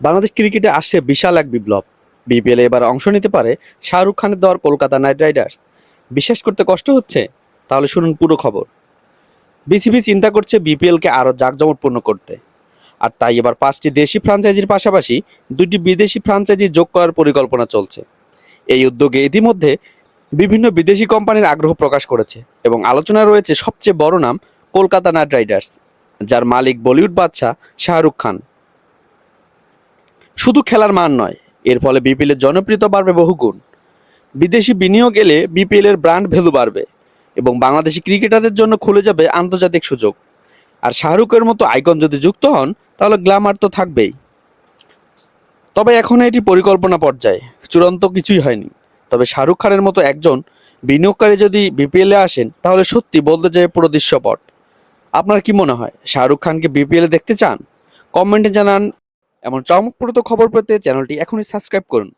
বাংলাদেশ ক্রিকেটে আসছে বিশাল এক বিপ্লব। বিপিএলে এবার অংশ নিতে পারে শাহরুখ খানের দেওয়ার কলকাতা নাইট রাইডার্স। বিশ্বাস করতে কষ্ট হচ্ছে? তাহলে শুনুন পুরো খবর। বিসিবি চিন্তা করছে বিপিএলকে আরও জাঁকজমটপূর্ণ করতে। আর তাই এবার পাঁচটি দেশি ফ্রাঞ্চাইজির পাশাপাশি দুটি বিদেশি ফ্রাঞ্চাইজি যোগ করার পরিকল্পনা চলছে। এই উদ্যোগে ইতিমধ্যে বিভিন্ন বিদেশি কোম্পানির আগ্রহ প্রকাশ করেছে এবং আলোচনা রয়েছে সবচেয়ে বড় নাম কলকাতা নাইট রাইডার্স, যার মালিক বলিউড বাদশা শাহরুখ খান। শুধু খেলার মান নয়, এর ফলে বিপিএল এর জনপ্রিয়তা বাড়বে বহুগুণ। বিদেশি বিনিয়োগ এলে বিপিএল এর ব্র্যান্ড ভ্যালু বাড়বে এবং বাংলাদেশি ক্রিকেটারদের জন্য খুলে যাবে আন্তর্জাতিক সুযোগ। আর শাহরুখের মতো আইকন যদি যুক্ত হন, তাহলে গ্ল্যামার তো থাকবেই। তবে এখন এটি পরিকল্পনা পর্যায়ে, চূড়ান্ত কিছুই হয়নি। তবে শাহরুখ খানের মতো একজন বিনিয়োগকারী যদি বিপিএলে আসেন, তাহলে সত্যি বলতে যায় পুরো দৃশ্যপট। আপনার কি মনে হয়, শাহরুখ খানকে বিপিএলে দেখতে চান? কমেন্টে জানান এমন চমকপ্রদ খবর পেতে চ্যানেলটি এখনই সাবস্ক্রাইব করুন।